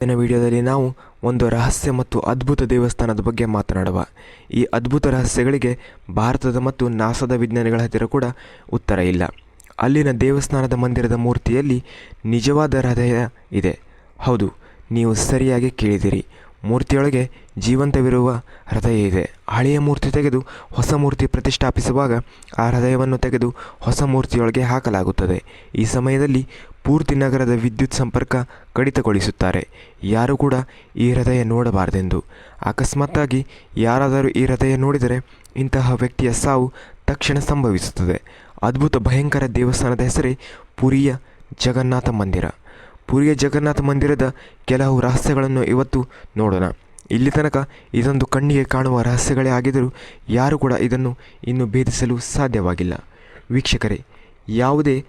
ಇಂದಿನ ವಿಡಿಯೋದಲ್ಲಿ ನಾವು ಒಂದು ರಹಸ್ಯ ಮತ್ತು ಅದ್ಭುತ ದೇವಸ್ಥಾನದ ಬಗ್ಗೆ ಮಾತನಾಡುವ. ಈ ಅದ್ಭುತ ರಹಸ್ಯಗಳಿಗೆ ಭಾರತದ ಮತ್ತು ನಾಸಾದ ವಿಜ್ಞಾನಿಗಳ ಹತ್ತಿರ ಕೂಡ ಉತ್ತರ ಇಲ್ಲ. ಅಲ್ಲಿನ ದೇವಸ್ಥಾನದ ಮಂದಿರದ ಮೂರ್ತಿಯಲ್ಲಿ ನಿಜವಾದ ಹೃದಯ ಇದೆ. ಹೌದು, ನೀವು ಸರಿಯಾಗಿ ಕೇಳಿದಿರಿ ಮೂರ್ತಿಯೊಳಗೆ ಜೀವಂತವಿರುವ ಹೃದಯ ಇದೆ. ಹಳೆಯ ಮೂರ್ತಿ ತೆಗೆದು ಹೊಸ ಮೂರ್ತಿ ಪ್ರತಿಷ್ಠಾಪಿಸುವಾಗ ಆ ಹೃದಯವನ್ನು ತೆಗೆದು ಹೊಸ ಮೂರ್ತಿಯೊಳಗೆ ಹಾಕಲಾಗುತ್ತದೆ. ಈ ಸಮಯದಲ್ಲಿ ಪೂರ್ತಿ ನಗರದ ವಿದ್ಯುತ್ ಸಂಪರ್ಕ ಕಡಿತಗೊಳಿಸುತ್ತಾರೆ. ಯಾರೂ ಕೂಡ ಈ ಹೃದಯ ನೋಡಬಾರದೆಂದು. ಅಕಸ್ಮಾತ್ತಾಗಿ ಯಾರಾದರೂ ಈ ಹೃದಯ ನೋಡಿದರೆ ಇಂತಹ ವ್ಯಕ್ತಿಯ ಸಾವು ತಕ್ಷಣ ಸಂಭವಿಸುತ್ತದೆ. ಅದ್ಭುತ ಭಯಂಕರ ದೇವಸ್ಥಾನದ ಹೆಸರೇ ಪುರಿಯ ಜಗನ್ನಾಥ ಮಂದಿರ. ಪುರಿಯ ಜಗನ್ನಾಥ ಮಂದಿರದ ಕೆಲವು ರಹಸ್ಯಗಳನ್ನು ಇವತ್ತು ನೋಡೋಣ. ಇಲ್ಲಿ ತನಕ ಇದೊಂದು ಕಣ್ಣಿಗೆ ಕಾಣುವ ರಹಸ್ಯಗಳೇ ಆಗಿದ್ದರೂ ಯಾರು ಕೂಡ ಇದನ್ನು ಇನ್ನು ಭೇದಿಸಲು ಸಾಧ್ಯವಾಗಿಲ್ಲ. ವೀಕ್ಷಕರೇ, ಯಾವುದೇ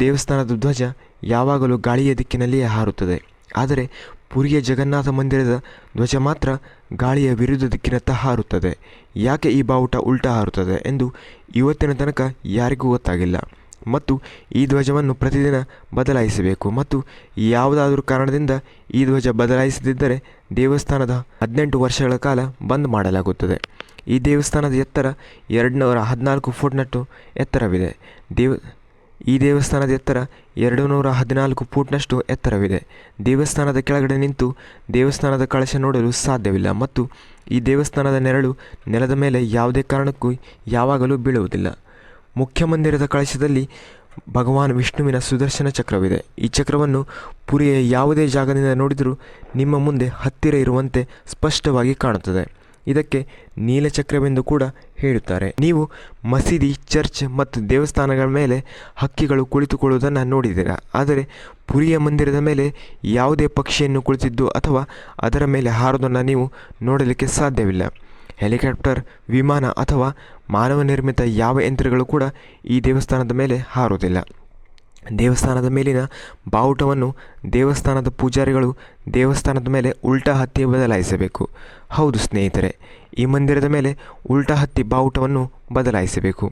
ದೇವಸ್ಥಾನದ ಧ್ವಜ ಯಾವಾಗಲೂ ಗಾಳಿಯ ದಿಕ್ಕಿನಲ್ಲಿಯೇ ಹಾರುತ್ತದೆ. ಆದರೆ ಪುರಿಯ ಜಗನ್ನಾಥ ಮಂದಿರದ ಧ್ವಜ ಮಾತ್ರ ಗಾಳಿಯ ವಿರುದ್ಧ ದಿಕ್ಕಿನತ್ತ ಹಾರುತ್ತದೆ. ಯಾಕೆ ಈ ಬಾವುಟ ಉಲ್ಟಾ ಹಾರುತ್ತದೆ ಎಂದು ಇವತ್ತಿನ ತನಕ ಯಾರಿಗೂ ಗೊತ್ತಾಗಿಲ್ಲ. ಮತ್ತು ಈ ಧ್ವಜವನ್ನು ಪ್ರತಿದಿನ ಬದಲಾಯಿಸಬೇಕು. ಮತ್ತು ಯಾವುದಾದರೂ ಕಾರಣದಿಂದ ಈ ಧ್ವಜ ಬದಲಾಯಿಸದಿದ್ದರೆ ದೇವಸ್ಥಾನದ ಹದಿನೆಂಟು ವರ್ಷಗಳ ಕಾಲ ಬಂದ್ ಮಾಡಲಾಗುತ್ತದೆ. ಈ ದೇವಸ್ಥಾನದ ಎತ್ತರ ಎರಡುನೂರ ಹದಿನಾಲ್ಕು ಫುಟ್ನಷ್ಟು ಎತ್ತರವಿದೆ. ದೇವ ಈ ದೇವಸ್ಥಾನದ ಎತ್ತರ ಎರಡು ನೂರ ಹದಿನಾಲ್ಕು ಫೂಟ್ನಷ್ಟು ಎತ್ತರವಿದೆ. ದೇವಸ್ಥಾನದ ಕೆಳಗಡೆ ನಿಂತು ದೇವಸ್ಥಾನದ ಕಳಶ ನೋಡಲು ಸಾಧ್ಯವಿಲ್ಲ ಮತ್ತು ಈ ದೇವಸ್ಥಾನದ ನೆರಳು ನೆಲದ ಮೇಲೆ ಯಾವುದೇ ಕಾರಣಕ್ಕೂ ಯಾವಾಗಲೂ ಬೀಳುವುದಿಲ್ಲ. ಮುಖ್ಯ ಮಂದಿರದ ಕಳಶದಲ್ಲಿ ಭಗವಾನ್ ವಿಷ್ಣುವಿನ ಸುದರ್ಶನ ಚಕ್ರವಿದೆ. ಈ ಚಕ್ರವನ್ನು ಪುರಿಯ ಯಾವುದೇ ಜಾಗದಿಂದ ನೋಡಿದರೂ ನಿಮ್ಮ ಮುಂದೆ ಹತ್ತಿರ ಇರುವಂತೆ ಸ್ಪಷ್ಟವಾಗಿ ಕಾಣುತ್ತದೆ. ಇದಕ್ಕೆ ನೀಲಚಕ್ರವೆಂದು ಕೂಡ ಹೇಳುತ್ತಾರೆ. ನೀವು ಮಸೀದಿ, ಚರ್ಚ್ ಮತ್ತು ದೇವಸ್ಥಾನಗಳ ಮೇಲೆ ಹಕ್ಕಿಗಳು ಕುಳಿತುಕೊಳ್ಳುವುದನ್ನು ನೋಡಿದ್ದೀರಾ? ಆದರೆ ಪುರಿಯ ಮಂದಿರದ ಮೇಲೆ ಯಾವುದೇ ಪಕ್ಷಿಯನ್ನು ಕುಳಿತಿದ್ದು ಅಥವಾ ಅದರ ಮೇಲೆ ಹಾರೋದನ್ನು ನೀವು ನೋಡಲಿಕ್ಕೆ ಸಾಧ್ಯವಿಲ್ಲ. ಹೆಲಿಕಾಪ್ಟರ್, ವಿಮಾನ ಅಥವಾ ಮಾನವ ನಿರ್ಮಿತ ಯಾವ ಯಂತ್ರಗಳು ಕೂಡ ಈ ದೇವಸ್ಥಾನದ ಮೇಲೆ ಹಾರುವುದಿಲ್ಲ. ದೇವಸ್ಥಾನದ ಮೇಲಿನ ಬಾವುಟವನ್ನು ದೇವಸ್ಥಾನದ ಪೂಜಾರಿಗಳು ದೇವಸ್ಥಾನದ ಮೇಲೆ ಉಲ್ಟಾ ಹತ್ತಿ ಬದಲಾಯಿಸಬೇಕು. ಹೌದು ಸ್ನೇಹಿತರೆ, ಈ ಮಂದಿರದ ಮೇಲೆ ಉಲ್ಟಾ ಹತ್ತಿ ಬಾವುಟವನ್ನು ಬದಲಾಯಿಸಬೇಕು.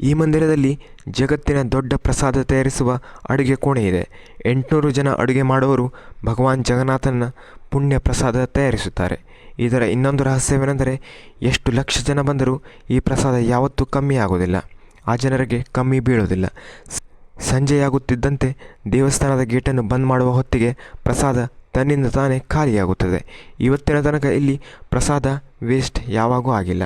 ಈ ಮಂದಿರದಲ್ಲಿ ಜಗತ್ತಿನ ದೊಡ್ಡ ಪ್ರಸಾದ ತಯಾರಿಸುವ ಅಡುಗೆ ಕೋಣೆ ಇದೆ. ಎಂಟುನೂರು ಜನ ಅಡುಗೆ ಮಾಡುವವರು ಭಗವಾನ್ ಜಗನ್ನಾಥನ ಪುಣ್ಯ ಪ್ರಸಾದ ತಯಾರಿಸುತ್ತಾರೆ. ಇದರ ಇನ್ನೊಂದು ರಹಸ್ಯವೇನೆಂದರೆ ಎಷ್ಟು ಲಕ್ಷ ಜನ ಬಂದರೂ ಈ ಪ್ರಸಾದ ಯಾವತ್ತೂ ಕಮ್ಮಿ ಆಗೋದಿಲ್ಲ. ಆ ಜನರಿಗೆ ಕಮ್ಮಿ ಬೀಳೋದಿಲ್ಲ. ಸಂಜೆಯಾಗುತ್ತಿದ್ದಂತೆ ದೇವಸ್ಥಾನದ ಗೇಟನ್ನು ಬಂದ್ ಮಾಡುವ ಹೊತ್ತಿಗೆ ಪ್ರಸಾದ ತನ್ನಿಂದ ತಾನೇ ಖಾಲಿಯಾಗುತ್ತದೆ. ಇವತ್ತಿನ ತನಕ ಇಲ್ಲಿ ಪ್ರಸಾದ ವೇಸ್ಟ್ ಯಾವಾಗೂ ಆಗಿಲ್ಲ.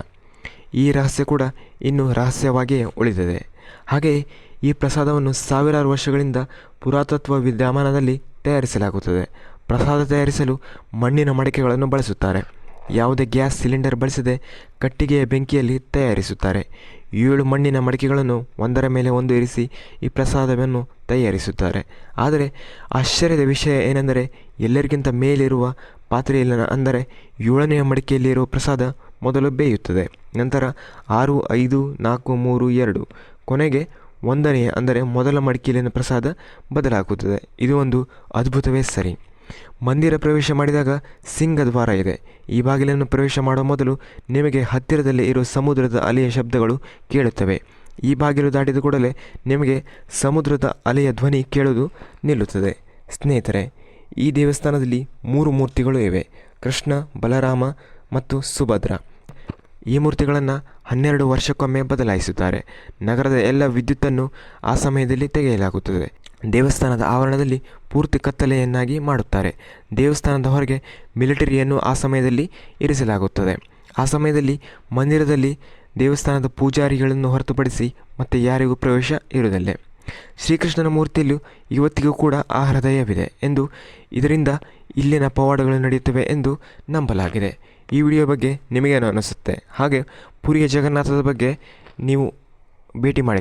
ಈ ರಹಸ್ಯ ಕೂಡ ಇನ್ನೂ ರಹಸ್ಯವಾಗಿಯೇ ಉಳಿದಿದೆ. ಹಾಗೆಯೇ ಈ ಪ್ರಸಾದವನ್ನು ಸಾವಿರಾರು ವರ್ಷಗಳಿಂದ ಪುರಾತತ್ವ ವಿದ್ಯಮಾನದಲ್ಲಿ ತಯಾರಿಸಲಾಗುತ್ತದೆ. ಪ್ರಸಾದ ತಯಾರಿಸಲು ಮಣ್ಣಿನ ಮಡಿಕೆಗಳನ್ನು ಬಳಸುತ್ತಾರೆ. ಯಾವುದೇ ಗ್ಯಾಸ್ ಸಿಲಿಂಡರ್ ಬಳಸದೆ ಕಟ್ಟಿಗೆಯ ಬೆಂಕಿಯಲ್ಲಿ ತಯಾರಿಸುತ್ತಾರೆ. ಏಳು ಮಣ್ಣಿನ ಮಡಿಕೆಗಳನ್ನು ಒಂದರ ಮೇಲೆ ಒಂದು ಇರಿಸಿ ಈ ಪ್ರಸಾದವನ್ನು ತಯಾರಿಸುತ್ತಾರೆ. ಆದರೆ ಆಶ್ಚರ್ಯದ ವಿಷಯ ಏನೆಂದರೆ, ಎಲ್ಲರಿಗಿಂತ ಮೇಲಿರುವ ಪಾತ್ರೆಯಲ್ಲಿ ಅಂದರೆ ಏಳನೆಯ ಮಡಿಕೆಯಲ್ಲಿರುವ ಪ್ರಸಾದ ಮೊದಲು ಬೇಯುತ್ತದೆ. ನಂತರ ಆರು, ಐದು, ನಾಲ್ಕು, ಮೂರು, ಎರಡು, ಕೊನೆಗೆ ಒಂದನೆಯ ಅಂದರೆ ಮೊದಲ ಮಡಿಕೆಯಲ್ಲಿನ ಪ್ರಸಾದ ಬದಲಾಗುತ್ತದೆ. ಇದು ಒಂದು ಅದ್ಭುತವೇ ಸರಿ. ಮಂದಿರ ಪ್ರವೇಶ ಮಾಡಿದಾಗ ಸಿಂಗದ್ವಾರ ಇದೆ. ಈ ಬಾಗಿಲನ್ನು ಪ್ರವೇಶ ಮಾಡುವ ಮೊದಲು ನಿಮಗೆ ಹತ್ತಿರದಲ್ಲಿ ಇರುವ ಸಮುದ್ರದ ಅಲೆಯ ಶಬ್ದಗಳು ಕೇಳುತ್ತವೆ. ಈ ಬಾಗಿಲು ದಾಟಿದ ಕೂಡಲೇ ನಿಮಗೆ ಸಮುದ್ರದ ಅಲೆಯ ಧ್ವನಿ ಕೇಳುವುದು ನಿಲ್ಲುತ್ತದೆ. ಸ್ನೇಹಿತರೆ, ಈ ದೇವಸ್ಥಾನದಲ್ಲಿ ಮೂರು ಮೂರ್ತಿಗಳು ಇವೆ. ಕೃಷ್ಣ, ಬಲರಾಮ ಮತ್ತು ಸುಭದ್ರ. ಈ ಮೂರ್ತಿಗಳನ್ನು ಹನ್ನೆರಡು ವರ್ಷಕ್ಕೊಮ್ಮೆ ಬದಲಾಯಿಸುತ್ತಾರೆ. ನಗರದ ಎಲ್ಲ ವಿದ್ಯುತ್ತನ್ನು ಆ ಸಮಯದಲ್ಲಿ ತೆಗೆಯಲಾಗುತ್ತದೆ. ದೇವಸ್ಥಾನದ ಆವರಣದಲ್ಲಿ ಪೂರ್ತಿ ಕತ್ತಲೆಯನ್ನಾಗಿ ಮಾಡುತ್ತಾರೆ. ದೇವಸ್ಥಾನದ ಹೊರಗೆ ಮಿಲಿಟರಿಯನ್ನು ಆ ಸಮಯದಲ್ಲಿ ಇರಿಸಲಾಗುತ್ತದೆ. ಆ ಸಮಯದಲ್ಲಿ ಮಂದಿರದಲ್ಲಿ ದೇವಸ್ಥಾನದ ಪೂಜಾರಿಗಳನ್ನು ಹೊರತುಪಡಿಸಿ ಮತ್ತೆ ಯಾರಿಗೂ ಪ್ರವೇಶ ಇರುವುದಿಲ್ಲ. ಶ್ರೀಕೃಷ್ಣನ ಮೂರ್ತಿಯಲ್ಲೂ ಇವತ್ತಿಗೂ ಕೂಡ ಆ ಹೃದಯವಿದೆ ಎಂದು ಇದರಿಂದ ಇಲ್ಲಿನ ಪವಾಡಗಳು ನಡೆಯುತ್ತವೆ ಎಂದು ನಂಬಲಾಗಿದೆ. ಈ ವಿಡಿಯೋ ಬಗ್ಗೆ ನಿಮಗೇನು ಅನಿಸುತ್ತೆ? ಹಾಗೆ ಪುರಿಯ ಜಗನ್ನಾಥದ ಬಗ್ಗೆ ನೀವು ಭೇಟಿ ಮಾಡಿ